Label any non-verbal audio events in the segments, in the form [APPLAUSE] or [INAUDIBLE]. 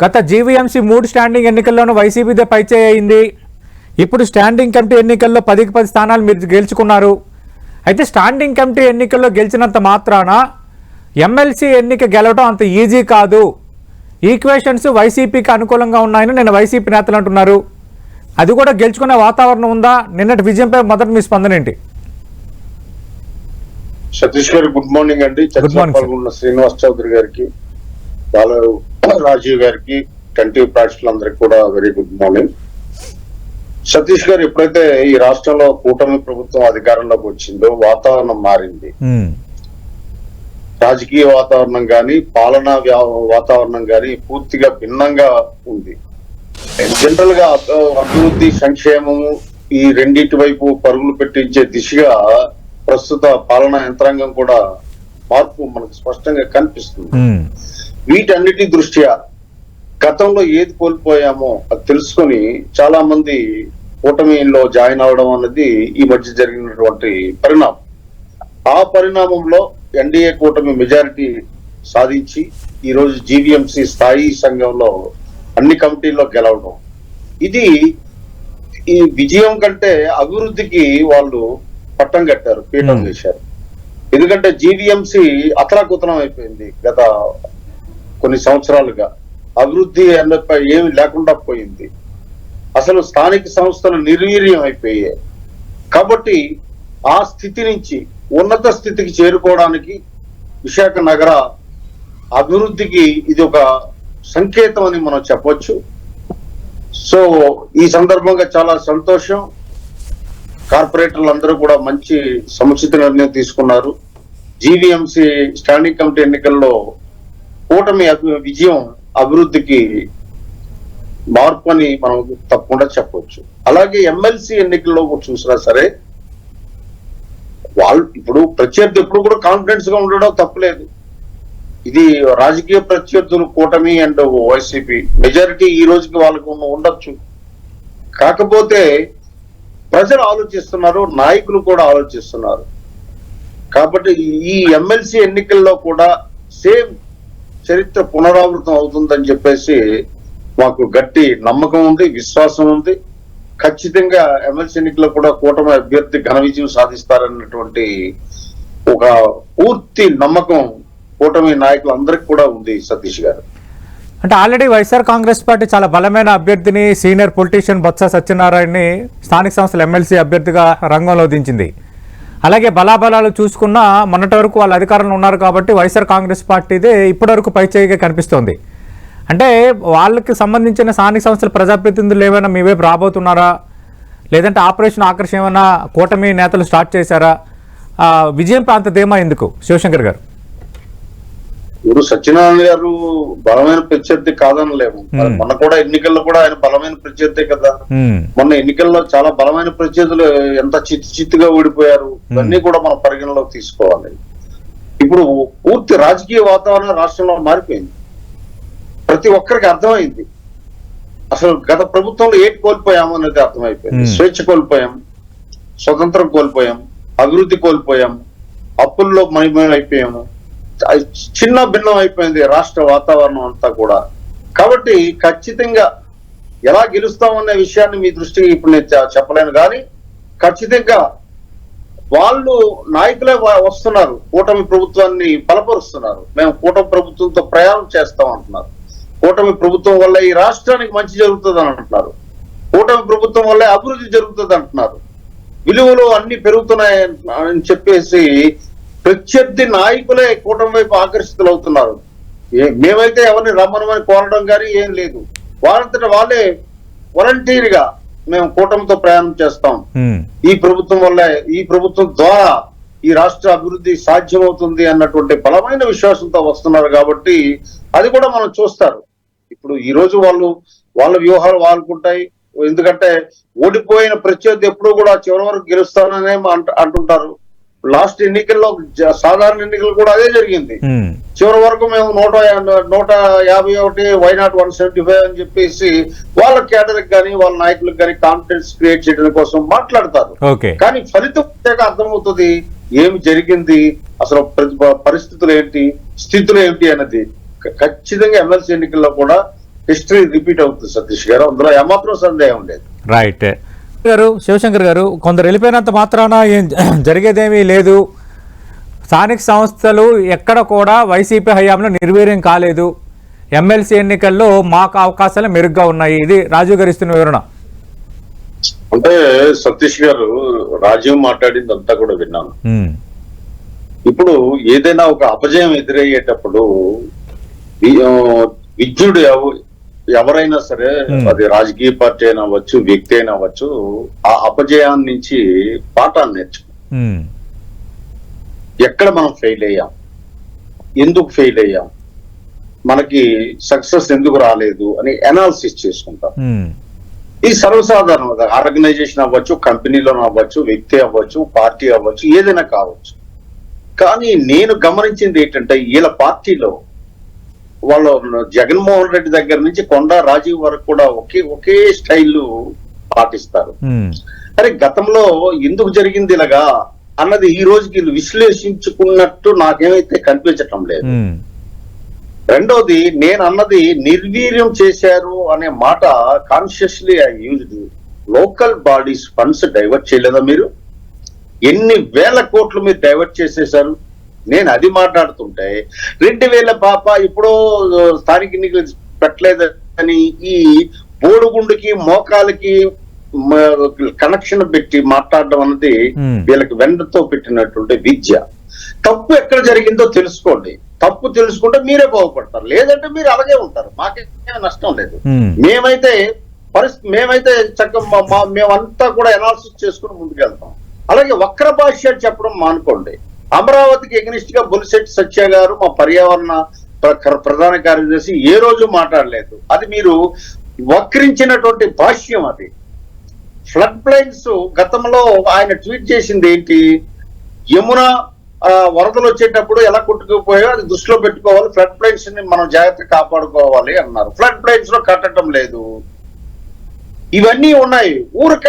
గత జీవీఎంసీ మూడు స్టాండింగ్ ఎన్నికల్లోనూ వైసీపీదే పైచేయి అయింది. ఇప్పుడు స్టాండింగ్ కమిటీ ఎన్నికల్లో పదికి పది స్థానాలు మీరు గెలుచుకున్నారు. అయితే స్టాండింగ్ కమిటీ ఎన్నికల్లో గెలిచినంత మాత్రాన ఎమ్మెల్సీ ఎన్నిక గెలవడం అంత ఈజీ కాదు. ఈక్వేషన్స్ వైసీపీకి అనుకూలంగా ఉన్నాయని నేను వైసీపీ నేతలు అంటున్నారు. అది కూడా గెలుచుకునే వాతావరణం ఉందా? నిన్నటి విజయంపై మొదటి మీ స్పందన ఏంటి? సతీష్ గారు గుడ్ మార్నింగ్ అండి. శ్రీనివాస్ చౌదరి గారికి బాల రాజీవ్ గారికి కంటిన్యూ ప్రేక్షకులందరికీ కూడా వెరీ గుడ్ మార్నింగ్ సతీష్ గారు ఎప్పుడైతే ఈ రాష్ట్రంలో కూటమి ప్రభుత్వం అధికారంలోకి వచ్చిందో వాతావరణం మారింది. రాజకీయ వాతావరణం గాని పాలనా వాతావరణం గాని పూర్తిగా భిన్నంగా ఉంది. జనరల్గా అభ- అభివృద్ధి సంక్షేమము ఈ రెండింటి వైపు పరుగులు పెట్టించే దిశగా ప్రస్తుత పాలనా యంత్రాంగం కూడా మార్పు మనకు స్పష్టంగా కనిపిస్తుంది. వీటన్నిటి దృష్ట్యా గతంలో ఏది కోల్పోయామో అది తెలుసుకొని చాలా మంది కూటమిలో జాయిన్ అవడం అన్నది ఈ మధ్య జరిగినటువంటి పరిణామం. ఆ పరిణామంలో ఎన్డీఏ కూటమి మెజారిటీ సాధించి ఈ రోజు జీవీఎంసీ స్థాయి సంఘంలో అన్ని కమిటీల్లో గెలవడం. ఇది ఈ విజయం కంటే అభివృద్ధికి వాళ్ళు పట్టం కట్టారు పీఠం. వేశారు. ఎందుకంటే జీవీఎంసీ అతలాకుతలం అయిపోయింది గత కొన్ని సంవత్సరాలుగా. అభివృద్ధి అన్నపై ఏమి లేకుండా పోయింది. అసలు స్థానిక సంస్థలు నిర్వీర్యం అయిపోయాయి కాబట్టి ఆ స్థితి నుంచి ఉన్నత స్థితికి చేరుకోవడానికి విశాఖ నగర అభివృద్ధికి ఇది ఒక సంకేతం అని మనం చెప్పొచ్చు. సో ఈ సందర్భంగా చాలా సంతోషం. కార్పొరేటర్లు అందరూ కూడా మంచి సముచిత నిర్ణయం తీసుకున్నారు. జీవీఎంసీ స్టాండింగ్ కమిటీ ఎన్నికల్లో కూటమి అభి- విజయం అభివృద్ధికి మార్పు అని మనం తప్పకుండా చెప్పవచ్చు. అలాగే ఎమ్మెల్సీ ఎన్నికల్లో చూసినా సరే వాళ్ళు ఇప్పుడు ప్రత్యర్థి ఎప్పుడు కూడా కాన్ఫిడెన్స్గా ఉండడం తప్పలేదు. ఇది రాజకీయ ప్రత్యర్థులు కూటమి అండ్ వైసీపీ మెజారిటీ ఈ రోజుకి వాళ్ళకు ఉండొచ్చు. కాకపోతే ప్రజలు ఆలోచిస్తున్నారు నాయకులు కూడా ఆలోచిస్తున్నారు. కాబట్టి ఈ ఎమ్మెల్సీ ఎన్నికల్లో కూడా సేమ్ చరిత్ర పునరావృతం అవుతుందని చెప్పేసి మాకు గట్టి నమ్మకం ఉంది విశ్వాసం ఉంది. ఖచ్చితంగా ఎమ్మెల్సీ ఎన్నికల్లో కూడా కూటమి అభ్యర్థి ఘన విజయం సాధిస్తారన్నటువంటి ఒక పూర్తి నమ్మకం కూటమి నాయకులందరికీ కూడా ఉంది సతీష్ గారు. అంటే ఆల్రెడీ వైఎస్ఆర్ కాంగ్రెస్ పార్టీ చాలా బలమైన అభ్యర్థిని సీనియర్ పొలిటీషియన్ బొత్స సత్యనారాయణని స్థానిక సంస్థల ఎమ్మెల్సీ అభ్యర్థిగా రంగంలో దించింది. అలాగే బలాబలాలు చూసుకున్నా మొన్నటి వరకు వాళ్ళు అధికారంలో ఉన్నారు కాబట్టి వైఎస్ఆర్ కాంగ్రెస్ పార్టీదే ఇప్పటివరకు పైచేయిగా కనిపిస్తోంది. అంటే వాళ్ళకి సంబంధించిన స్థానిక సంస్థల ప్రజాప్రతినిధులు ఏమైనా మీ వైపు రాబోతున్నారా? లేదంటే ఆపరేషన్ ఆకర్షణ ఏమైనా కూటమి నేతలు స్టార్ట్ చేశారా? విజయం ప్రాంత ధీమా ఎందుకు శివశంకర్ గారు. ఇప్పుడు సత్యనారాయణ గారు బలమైన ప్రత్యర్థి మరి Hmm. మొన్న కూడా ఎన్నికల్లో కూడా ఆయన బలమైన ప్రత్యర్థి కదా. మొన్న ఎన్నికల్లో చాలా బలమైన ప్రత్యర్థులు ఎంత చిత్తు చిత్తుగా ఓడిపోయారు ఇవన్నీ కూడా మనం పరిగణలోకి తీసుకోవాలి. ఇప్పుడు పూర్తి రాజకీయ వాతావరణం రాష్ట్రంలో మారిపోయింది. ప్రతి ఒక్కరికి అర్థమైంది. అసలు గత ప్రభుత్వంలో ఏంటి కోల్పోయాము అనేది అర్థమైపోయింది. స్వేచ్ఛ కోల్పోయాం స్వతంత్రం కోల్పోయాం అభివృద్ధి కోల్పోయాం అప్పుల్లో మణిమయం అయిపోయాము చిన్న భిన్నం అయిపోయింది రాష్ట్ర వాతావరణం అంతా కూడా. కాబట్టి ఖచ్చితంగా ఎలా గెలుస్తామనే విషయాన్ని మీ దృష్టికి ఇప్పుడు నేను చెప్పలేను. కానీ ఖచ్చితంగా వాళ్ళు నాయకులే వస్తున్నారు. కూటమి ప్రభుత్వాన్ని బలపరుస్తున్నారు. మేము కూటమి ప్రభుత్వంతో ప్రయాణం చేస్తాం అంటున్నారు. కూటమి ప్రభుత్వం వల్ల ఈ రాష్ట్రానికి మంచి జరుగుతుంది అని అంటున్నారు. కూటమి ప్రభుత్వం వల్ల అభివృద్ధి జరుగుతుంది అంటున్నారు. విలువలు అన్ని పెరుగుతున్నాయి అని చెప్పేసి ప్రత్యర్థి నాయకులే కూటమి వైపు ఆకర్షితులు అవుతున్నారు మేమైతే ఎవరిని రమ్మనమని కోరడం కానీ ఏం లేదు. వాళ్ళంతట వాళ్ళే వాలంటీర్గా మేము కూటమితో ప్రయాణం చేస్తాం. ఈ ప్రభుత్వం వల్ల ఈ ప్రభుత్వం ద్వారా ఈ రాష్ట్ర అభివృద్ధి సాధ్యమవుతుంది అన్నటువంటి బలమైన విశ్వాసంతో వస్తున్నారు కాబట్టి అది కూడా మనం చూస్తారు. ఇప్పుడు ఈ రోజు వాళ్ళు వాళ్ళ వ్యూహాలు వాళ్ళకుంటాయి ఎందుకంటే ఓడిపోయిన ప్రత్యర్థి ఎప్పుడూ కూడా చివరి వరకు గెలుస్తాననే అంట- అంటుంటారు. లాస్ట్ ఎన్నికల్లో సాధారణ ఎన్నికలు కూడా అదే జరిగింది. చివరి వరకు మేము నూట నూట యాభై ఒకటి why not one seventy five అని చెప్పేసి వాళ్ళ కేడర్కి కానీ వాళ్ళ నాయకులకు కానీ కాన్ఫిడెన్స్ క్రియేట్ చేయడం కోసం మాట్లాడతారు. కానీ ఫలితం వచ్చాక అర్థమవుతుంది. ఏమి జరిగింది? అసలు పరిస్థితులు ఏంటి? స్థితులు ఏంటి అన్నది ఖచ్చితంగా ఎమ్మెల్సీ ఎన్నికల్లో కూడా హిస్టరీ రిపీట్ అవుతుంది సతీష్ గారు. అందులో ఏమాత్రం సందేహం లేదు. రైట్. గారు శివశంకర్ గారు కొందరు వెళ్ళిపోయినంత మాత్రాన ఏం [CLEARS THROAT] జరిగేదేమీ లేదు. స్థానిక సంస్థలు ఎక్కడ కూడా వైసీపీ హయాంలో నిర్వీర్యం కాలేదు. ఎమ్మెల్సీ ఎన్నికల్లో మాకు అవకాశాలు మెరుగ్గా ఉన్నాయి. ఇది రాజు గారు ఇస్తున్న వివరణ. అంటే సతీష్ గారు రాజీవ్ మాట్లాడింది అంతా కూడా విన్నాను. ఇప్పుడు ఏదైనా ఒక అపజయం ఎదురయ్యేటప్పుడు విద్యుడు ఎవరైనా సరే. అది రాజకీయ పార్టీ అయినా అవ్వచ్చు వ్యక్తి అయినా అవ్వచ్చు ఆ అపజయాన్ని నుంచి పాఠాన్ని నేర్చుకో ఎక్కడ మనం ఫెయిల్ అయ్యాం? ఎందుకు ఫెయిల్ అయ్యాం? మనకి సక్సెస్ ఎందుకు రాలేదు అని అనాలిసిస్ చేసుకుంటాం. ఇది సర్వసాధారణం ఆర్గనైజేషన్ అవ్వచ్చు కంపెనీలో అవ్వచ్చు వ్యక్తి అవ్వచ్చు పార్టీ అవ్వచ్చు ఏదైనా కావచ్చు. కానీ నేను గమనించింది ఏంటంటే వీళ్ళ పార్టీలో వాళ్ళు జగన్మోహన్ రెడ్డి దగ్గర నుంచి కొండా రాజీవ్ వరకు కూడా ఒకే ఒకే స్టైల్ పాటిస్తారు. అరే గతంలో ఎందుకు జరిగింది ఇలాగా అన్నది ఈ రోజుకి విశ్లేషించుకున్నట్టు నాకేమైతే కనిపించటం లేదు. రెండోది నేను అన్నది నిర్వీర్యం చేశారు అనే మాట consciously I used local bodies funds divert చేయలేదా మీరు? ఎన్ని వేల కోట్లు మీరు డైవర్ట్ చేసేశారు? నేను అది మాట్లాడుతుంటే రెండు వేల పాప ఇప్పుడో స్థానిక ఎన్నికలు పెట్టలేదని ఈ బోడుగుండుకి మోకాలకి కనెక్షన్ పెట్టి మాట్లాడడం అన్నది. వీళ్ళకి వెండతో పెట్టినటువంటి విద్య. తప్పు ఎక్కడ జరిగిందో తెలుసుకోండి. తప్పు తెలుసుకుంటే మీరే బాగుపడతారు. లేదంటే మీరు అలాగే ఉంటారు. మాకేం నష్టం లేదు. మేమైతే పరిస్థితి మేమైతే చక్కగా మా మేమంతా కూడా అనాలిసిస్ చేసుకుని ముందుకెళ్తాం. అలాగే వక్ర భాష్య చెప్పడం మానుకోండి. అమరావతికి ఎగ్నిస్ట్గా బొలిశెట్టి సత్య గారు మా పర్యావరణ ప్రధాన కార్యదర్శి ఏ రోజు మాట్లాడలేదు. అది మీరు వక్రించినటువంటి భాష్యం అది. ఫ్లడ్ ప్లైన్స్ గతంలో ఆయన ట్వీట్ చేసింది ఏంటి? యమున వరదలు వచ్చేటప్పుడు ఎలా కొట్టుకుపోయో అది దృష్టిలో పెట్టుకోవాలి ఫ్లడ్ ప్లైన్స్ని మనం జాగ్రత్త కాపాడుకోవాలి అన్నారు. ఫ్లడ్ ప్లైన్స్లో కట్టడం లేదు. ఇవన్నీ ఉన్నాయి. ఊరిక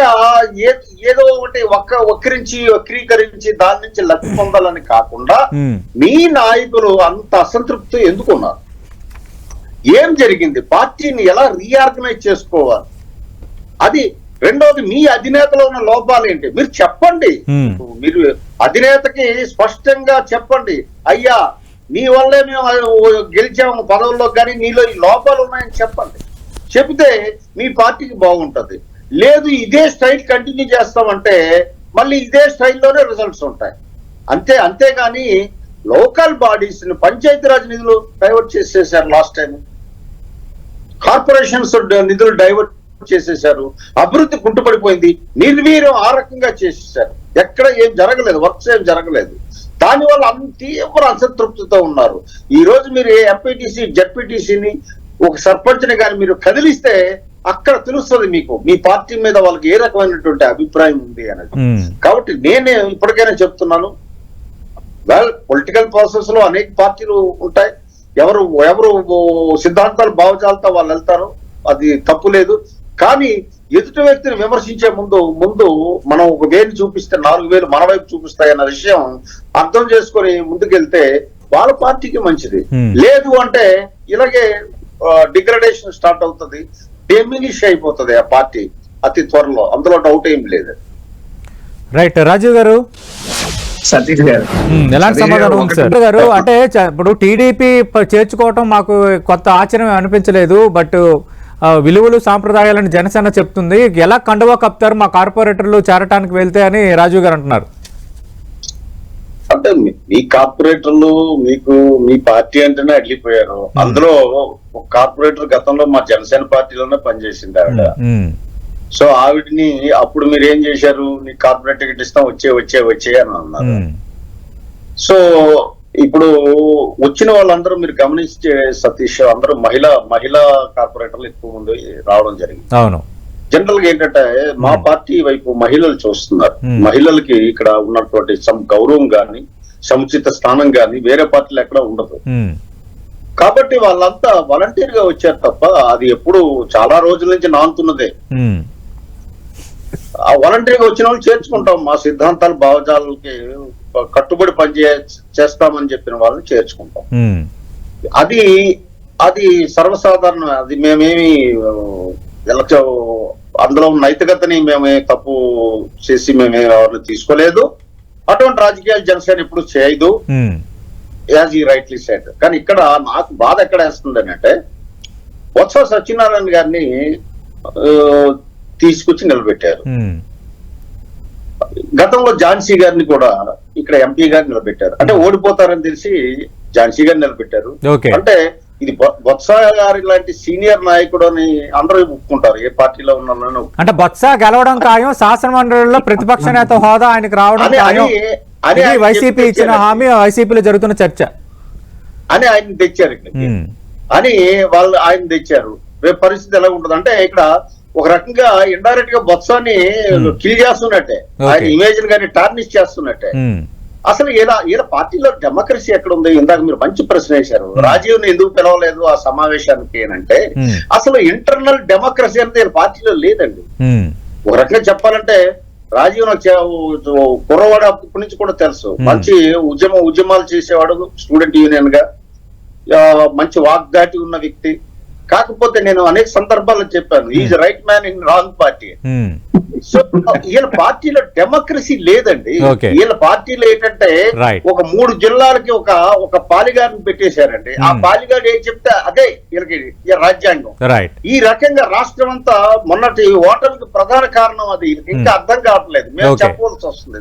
ఏదో ఒకటి ఒక్క వక్రించి వక్రీకరించి దాని నుంచి లబ్ధి పొందాలని కాకుండా మీ నాయకులు అంత అసంతృప్తి ఎందుకున్నారు ఏం జరిగింది? పార్టీని ఎలా రీఆర్గనైజ్ చేసుకోవాలి? అది రెండోది మీ అధినేతలో ఉన్న లోపాలు ఏంటి? మీరు చెప్పండి. మీరు అధినేతకి స్పష్టంగా చెప్పండి. అయ్యా నీ వల్లే మేము గెలిచాము పదవుల్లో కానీ నీలో ఈ లోపాలు ఉన్నాయని చెప్పండి. చెబితే మీ పార్టీకి బాగుంటుంది. లేదు ఇదే స్టైల్ కంటిన్యూ చేస్తామంటే మళ్ళీ ఇదే స్టైల్లోనే రిజల్ట్స్ ఉంటాయి. అంతే అంతేగాని లోకల్ బాడీస్ని పంచాయతీరాజ్ నిధులు డైవర్ట్ చేసేసారు లాస్ట్ టైం కార్పొరేషన్స్ నిధులు డైవర్ట్ చేసేసారు. అభివృద్ధి కుంటుపడిపోయింది. నిర్వీర్యం ఆ రకంగా చేసేసారు. ఎక్కడ ఏం జరగలేదు వర్క్స్ ఏం జరగలేదు. దాని వల్ల అంత తీవ్ర అసంతృప్తితో ఉన్నారు. ఈ రోజు మీరు ఏ ఎంపీటీసీ జడ్పీటీసీని ఒక సర్పంచ్ని కానీ మీరు కదిలిస్తే అక్కడ తెలుస్తుంది మీకు. మీ పార్టీ మీద వాళ్ళకి ఏ రకమైనటువంటి అభిప్రాయం ఉంది అనేది. కాబట్టి నేనే ఇప్పటికైనా చెప్తున్నాను. వెల్ పొలిటికల్ ప్రాసెస్లో అనేక పార్టీలు ఉంటాయి. ఎవరు ఎవరు సిద్ధాంతాలు భావజాలతో వాళ్ళు వెళ్తారు అది తప్పు లేదు. కానీ ఎదుటి వ్యక్తిని విమర్శించే ముందు ముందు మనం ఒక వేలు చూపిస్తే నాలుగు వేలు మన వైపు చూపిస్తాయి అన్న విషయం అర్థం చేసుకొని ముందుకెళ్తే వాళ్ళ పార్టీకి మంచిది. లేదు అంటే ఇలాగే డిగ్రడేషన్ స్టార్ట్ అవుతుంది డెమినిష్ అయిపోతుంది ఆ పార్టీ అతి త్వరలో. అందులో డౌట్ ఏం లేదు. రైట్ రాజీవ్ గారు? సతీష్ గారు. ఎలాంటి సమాధానం సార్? అంటే ఇప్పుడు టీడీపీ చేర్చుకోవటం మాకు కొత్త ఆశ్చర్యం అనిపించలేదు బట్ విలువలు సాంప్రదాయాలను జనసేన చెప్తుంది. ఎలా కండువా కప్తారు మా కార్పొరేటర్లు చేరటానికి వెళ్తే అని రాజీవ్ గారు అంటున్నారు. అంటే మీ- మీ కార్పొరేటర్లు మీకు మీ పార్టీ అంటేనే అడ్లిపోయారు అందులో ఒక కార్పొరేటర్ గతంలో మా జనసేన పార్టీలోనే పనిచేసింది ఆవిడ. సో ఆవిడని అప్పుడు మీరు ఏం చేశారు? నీ కార్పొరేట్ టికెట్ ఇస్తాం వచ్చే వచ్చే వచ్చే అని అన్నారు. సో ఇప్పుడు వచ్చిన వాళ్ళందరూ మీరు గమనించే సతీష్ అందరూ మహిళా మహిళా కార్పొరేటర్లు ఎక్కువ మంది రావడం జరిగింది. అవును. జనరల్గా ఏంటంటే మా. పార్టీ వైపు మహిళలు చూస్తున్నారు. మహిళలకి ఇక్కడ ఉన్నటువంటి సమ్ గౌరవం గాని సముచిత స్థానం గాని వేరే పార్టీలు ఎక్కడ ఉండదు. కాబట్టి వాళ్ళంతా వాలంటీర్గా వచ్చారు తప్ప అది ఎప్పుడు చాలా రోజుల నుంచి నానుతున్నదే ఆ వాలంటీర్గా వచ్చిన వాళ్ళు చేర్చుకుంటాం. మా సిద్ధాంతాలు భావజాలకి కట్టుబడి పనిచే చేస్తామని చెప్పిన వాళ్ళని చేర్చుకుంటాం. అది అది సర్వసాధారణం అది మేమేమి అందులో నైతికతని మేమే తప్పు చేసి మేమే ఎవరిని తీసుకోలేదు. అటువంటి రాజకీయాలు జనసేన ఇప్పుడు చేయదు. యాజ్ ఈ రైట్లీ సెట్ కానీ ఇక్కడ నాకు బాధ ఎక్కడ వేస్తుంది అంటే బొత్స సత్యనారాయణ గారిని తీసుకొచ్చి నిలబెట్టారు. ఉమ్, గతంలో ఝాన్సీ గారిని కూడా ఇక్కడ ఎంపీ గారిని నిలబెట్టారు. అంటే ఓడిపోతారని తెలిసి ఝాన్సీ గారిని నిలబెట్టారు. అంటే ఇది బొత్స గారి లాంటి సీనియర్ నాయకుడు అని అందరూ ఒప్పుకుంటారు. ఏ పార్టీలో ఉన్నారని అంటే బొత్స గెలవడం ఖాయం శాసన మండలిలో ప్రతిపక్ష నేత హోదా ఆయనకు రావడం అని- ఖాయం. వైసీపీ ఇచ్చిన. హామీ వైసీపీలో జరుగుతున్న చర్చ. అని ఆయన తెచ్చారు ఇక్కడికి. ఉమ్, అని వాళ్ళు ఆయన తెచ్చారు. రేపు పరిస్థితి ఎలా ఉంటుంది అంటే ఇక్కడ ఒక రకంగా ఇండైరెక్ట్గా బొత్సాన్ని. కిల్ చేస్తున్నట్టే. ఆయన ఇమేజ్ గాని టార్నిష్ చేస్తున్నట్టే. అసలు ఈయన ఈయన పార్టీలో డెమోక్రసీ ఎక్కడ ఉంది ఇందాక మీరు మంచి ప్రశ్న వేశారు. రాజీవ్ని ఎందుకు పిలవలేదు ఆ సమావేశానికి అంటే Hmm. అసలు ఇంటర్నల్ డెమోక్రసీ అనేది పార్టీలో లేదండి. ఒక రకంగా చెప్పాలంటే రాజీవ్ నాకు కుర్రవాడు అప్పటి నుంచి కూడా తెలుసు. Hmm. మంచి ఉద్యమ ఉద్యమాలు చేసేవాడు స్టూడెంట్ యూనియన్గా మంచి వాగ్దాటి ఉన్న వ్యక్తి. కాకపోతే నేను అనేక సందర్భాల్లో చెప్పాను is right man in wrong party so వీళ్ళ పార్టీలో డెమోక్రసీ లేదండి. వీళ్ళ పార్టీలో ఏంటంటే. ఒక మూడు జిల్లాలకి ఒక ఒక పాలిగారిని పెట్టేశారండి. ఆ Hmm. పాలిగాడు ఏం చెప్తే అదే వీళ్ళకి ఈ రాజ్యాంగం. ఈ రకంగా రాష్ట్రం అంతా మొన్నటి ఓటమికి ప్రధాన కారణం అది. ఇంకా Hmm. అర్థం కావట్లేదు. మేము. చెప్పవలసి వస్తుంది.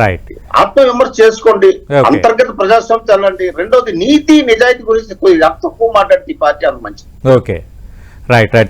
రైట్ రైట్ ఆత్మ విమర్శ చేసుకోండి. అంతర్గత ప్రజాస్వామ్యం వెళ్ళండి రెండోది నీతి నిజాయితీ గురించి ఎంత తక్కువ మాట్లాడితే ఈ పార్టీ అంత మంచిది. Okay right right